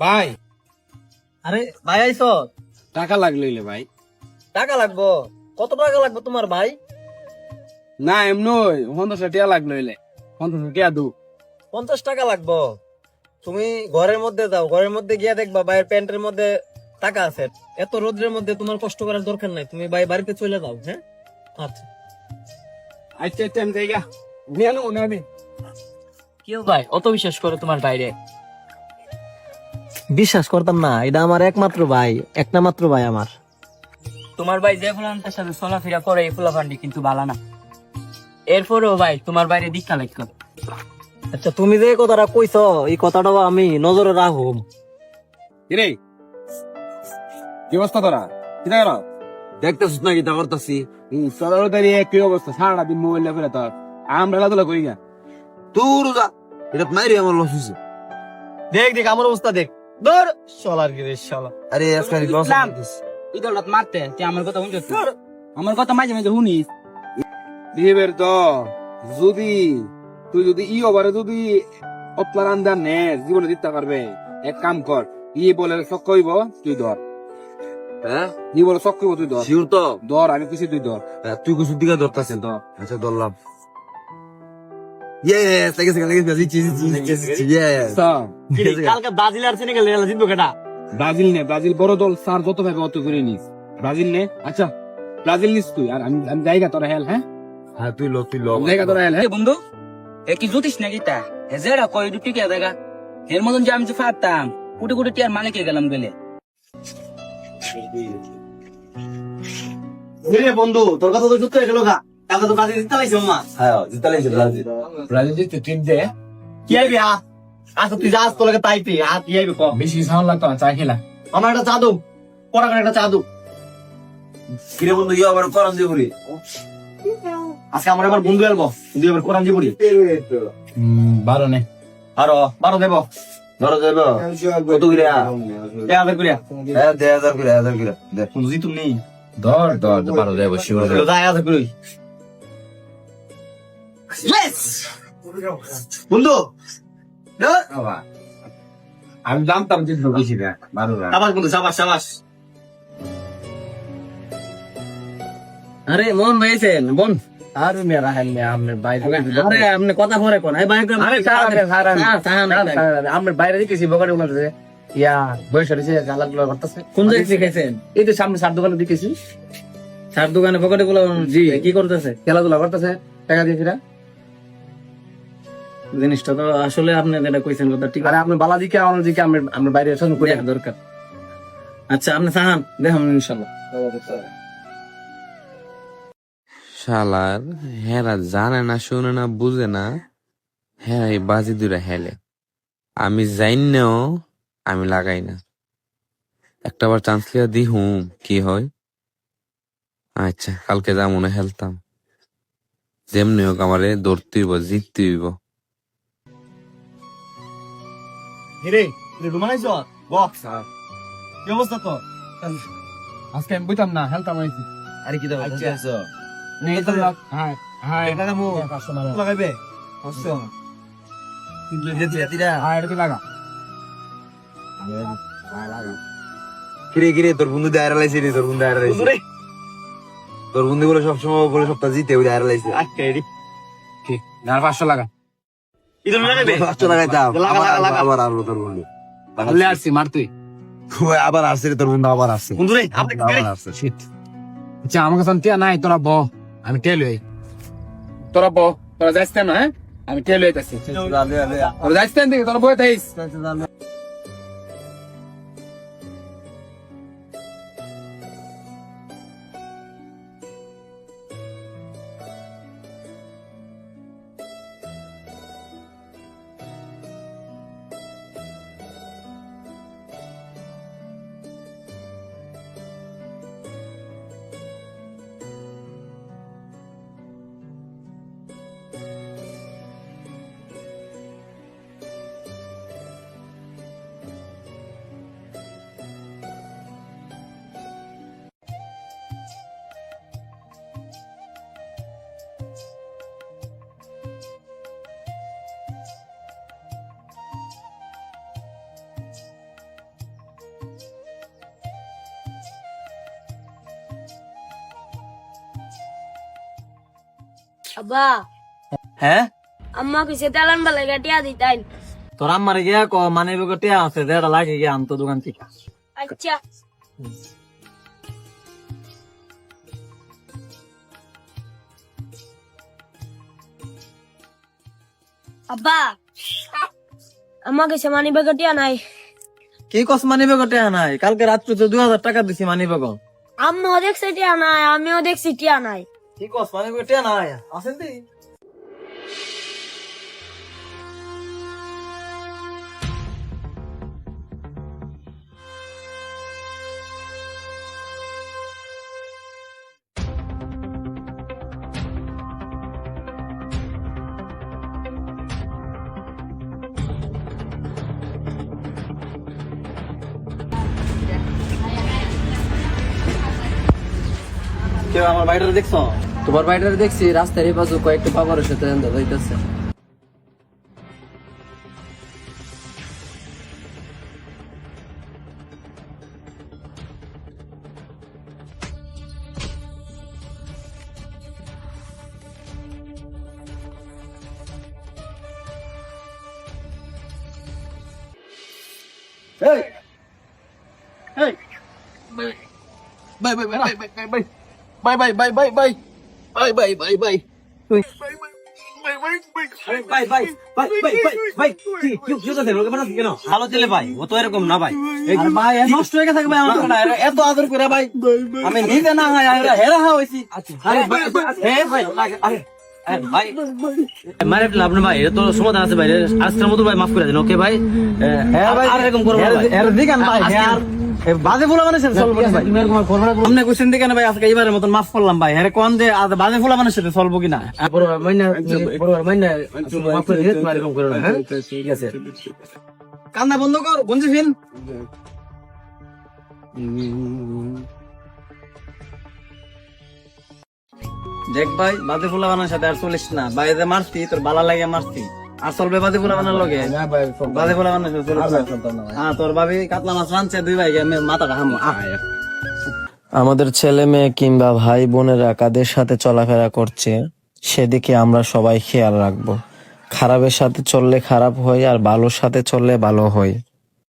ভাই। আরে ভাই আইস টাকা লাগলে ভাই। টাকা লাগবো? কত টাকা লাগবে তোমার ভাই? না এমনি পঞ্চাশ টিয়া লাগল এলে পঞ্চাশ টিয়া দু। পঞ্চাশ টাকা লাগবো? তুমি ঘরের মধ্যে যাও। ঘরের মধ্যে গিয়ে দেখবা ভাইয়ের প্যান্টের মধ্যে টাকা আছে। এত রোদ্রের মধ্যে তোমার কষ্ট করার দরকার নাই। তুমি ভাই বাড়িতে চলে যাও হ্যাঁ? আচ্ছা। আচ্ছা আচ্ছা আমি জায়গা নিয়ে নেব না আমি কেউ ভাই অত বিশ্বাস করো তোমার বাইরে বিশ্বাস করতাম না এটা আমার একমাত্র ভাই একটা মাত্র ভাই আমার। তোমার ভাই যে ফুলানটার সাথে চলাফেরা করে এই ফুলাফান্ডি কিন্তু বালা না। এরপরেও ভাই তোমার বাইরে দীক্ষা লাগতো আচ্ছা তুমি যে কথাটা কইছ এই কথাটাও আমি নজরে রাখুম। কিরে? কি অবস্থা তোরা? কি দেখো দেখতেছিস নাকি তা করতেছি। চলার দাঁড়িয়ে কি অবস্থা সারাটা দিন মোবাইল ফেলে তোর আমরা খেলাধুলা করি না তোর এটা নাই রে আমার লস হয়েছে দেখ দেখ আমার অবস্থা দেখ। ধর। শালা। আরে। ইদলত মারতে তুই আমার কথা শুনছিস? আমার কথা মাঝে মাঝে শুনিস। বিহেভিয়ার তো যদি তুই যদি ই ওভারে যদি অতলার আন্দার নে জীবনে জিততে পারবে। এক কাম কর ই বলে শখ কইব তুই ধর। হ্যাঁ? ই বলে কইব তুই ধর। শিওর তো? ধর আমি কিছু তুই ধর। হ্যাঁ, তুই কিছু দিকে ধরতেছেন ধর আচ্ছা ধরলাম। Yes, yes. সব। কালকে ব্রাজিল আর সেনেগাল রেল জিতবো কেটা? ব্রাজিল নে ব্রাজিল বড় দল স্যার যত ভাবে অত করে নিস। ব্রাজিল নে। আচ্ছা ব্রাজিল নিস তুই আর আমি আমি জায়গা তোরা হেল হ্যাঁ? হ্যাঁ তুই লো তুই লো। জায়গা তোরা হেল হ্যাঁ? এ বন্ধু এ কি জ্যোতিষ নাকি তা? এ যেটা কই দুটি কে দেখা এর মতন যে আমি যে ফাটতাম কুটে কুটে টিয়ার মালিকে গেলাম গেলে? রে বন্ধু তোর কথা তো সত্যি গেল গা কালকে তো ব্রাজিল জিততে লাইছে মামা হ্যাঁ জিতা লাগছে ব্রাজিল। ব্রাজিল জিতে টিম দে কি আইবি আ আচ্ছা তুই যাস তোর লাগে তাইপি আ কি আইবি কম বেশি সাউন্ড লাগতো না চা খেলা। আমার একটা চাদু পড়া করে একটা চাদু কিরে বন্ধু ইয়ে আবার করান দিয়ে বলি আজকে আমার এবার বন্ধু এলবো তুই এবার কোরআন জীবনী বারো নে। আরও বারো দেব। ধরো যাইব কত করে? এ হাজার করিয়া হ্যাঁ দেড় হাজার করে হাজার করে দে। বন্ধু জিতুম নেই। ধর ধর বারো দেব হাজার করি বন্ধু আমি জানতাম জিতবো বেশি না সাবাস বন্ধু সাবাস সাবাস। আরে মন ভাইছেন বোন আরে মেরা হেল মে আমনে বাইরে আরে আপনি কথা পরে কোন? এই বাইক আরে সারা সারা সারা আমরা বাইরে উনাতে ইয়া বয়স হয়েছে গালাগুলো করতেছে। কোন জায়গায় শিখাইছেন এই তো সামনে সার দোকানে দেখেছি সার দোকানে পকেটে গুলো জি। কি করতেছে? খেলাধুলা করতেছে টাকা দিয়ে ফিরা। জিনিসটা তো আসলে আপনি যেটা কইছেন কথা ঠিক আর আপনি বালা দিকে আমার দিকে আমরা আমরা বাইরে এসে করে দেখা। দরকার। আচ্ছা আপনি চাহান দেখুন ইনশাল্লাহ। শালার হেরা জানে না শুনে না বুঝে না হ্যাঁ এই বাজি দুরা হেলে। আমি জাইনেও আমি লাগাই না। একটা বার চান্স লিয়া দি হুম কি হয়? আচ্ছা কালকে যা মনে হেলতাম। যেমনি হোক আমারে দৌড়তে হইব জিততে হইব। হিরে রুমানাইছ বক্স কি অবস্থা তো আজকে আমি বুঝতাম না হেলতাম আইছি আরে কি দাও আচ্ছা। হ্যাঁ হ্যাঁ। এটা কামু লাগাইবে? অবশ্য হ্যাঁ এটা তুই লাগা। কিরে কিরে তোর বন্ধু দিয়ে আয়রা লাইছে রে তোর বন্ধু আয়রা লাইছে তোর বন্ধু বলে সবসময় বলে সপ্তাহ জিতে ওই আয়রা লাইছে আচ্ছা ঠিক আর পাঁচশো লাগা। আবার তোর বন্ধু। তাহলে আসছি। মার তুই। আবার আসছে রে তোর বন্ধু আবার আসছে। বন্ধু রে আবার আসছে। শীত আচ্ছা আমাকে কাছে টিয়া নাই তোরা ব। আমি টেল হই তোরা ব তোরা যাইস না হ্যাঁ? আমি টেল হইতাছি তোরা যাইস না তোরা থাইস। আব্বা। হ্যাঁ আম্মা কিসে তেলান বেলা গাটিয়া তোর আম্মারে গিয়া ক মানে বেগটে আছে যেটা লাগে গিয়া আনতো দোকান থেকে। আচ্ছা। আব্বা মানি নাই। কি কস মানি বেগটে নাই? কালকে রাত্রে তো দুই হাজার টাকা দিছি মানি বেগ আম্মাও দেখছে টিয়া নাই আমিও দেখছি টিয়া নাই। কি কস মানি বেগটে নাই আসেন দি কেউ আমার বাড়িটা দেখছ তোমার বাড়িটা দেখছি রাস্তার এই বাজু কয়েকটা বাবার সাথে এন্দা যাইতেছে ভাই ভাই ভাই ভাই ভাই ভাই কি কি কি হচ্ছে রোগে বানাস কেন ভালো ছেলে ভাই ও তো এরকম না ভাই আরে ভাই এ নষ্ট হয়ে গেছে ভাই আমার না এত আদর করে ভাই আমি নিজে না হয় আরে হেরা হা হইছি আরে ভাই হে ভাই আরে আরে ভাই মারে লাভ না ভাই এটা তো সমাধান আছে ভাই আজকের মতো ভাই মাফ করে দিন ওকে ভাই হ্যাঁ ভাই আর এরকম করব না ভাই। এর দিকেন ভাই বাজে ফুলা ভাই। আপনি কোশ্চেন ভাই আজকে মতন মাফ করলাম ভাই। হ্যাঁ কোন যে বাজে ফুলা কিনা? মাইনা মাইনা মাফ করে করো না হ্যাঁ? ঠিক আছে। কান্না বন্ধ কর গঞ্জি ফিন দেখ ভাই বাদে ফুলা বানার সাথে আর চলিস না। বাইরে মারতি তোর বালা লাগে মারতি। বানার লগে? বাদে বানার। হ্যাঁ তোর ভাবি কাতলা মাছ রানছে দুই ভাই আমি মাথাটা হামো আমাদের ছেলে মেয়ে কিংবা ভাই বোনেরা কাদের সাথে চলাফেরা করছে সেদিকে আমরা সবাই খেয়াল রাখব। খারাপের সাথে চললে খারাপ হয় আর ভালোর সাথে চললে ভালো হয়।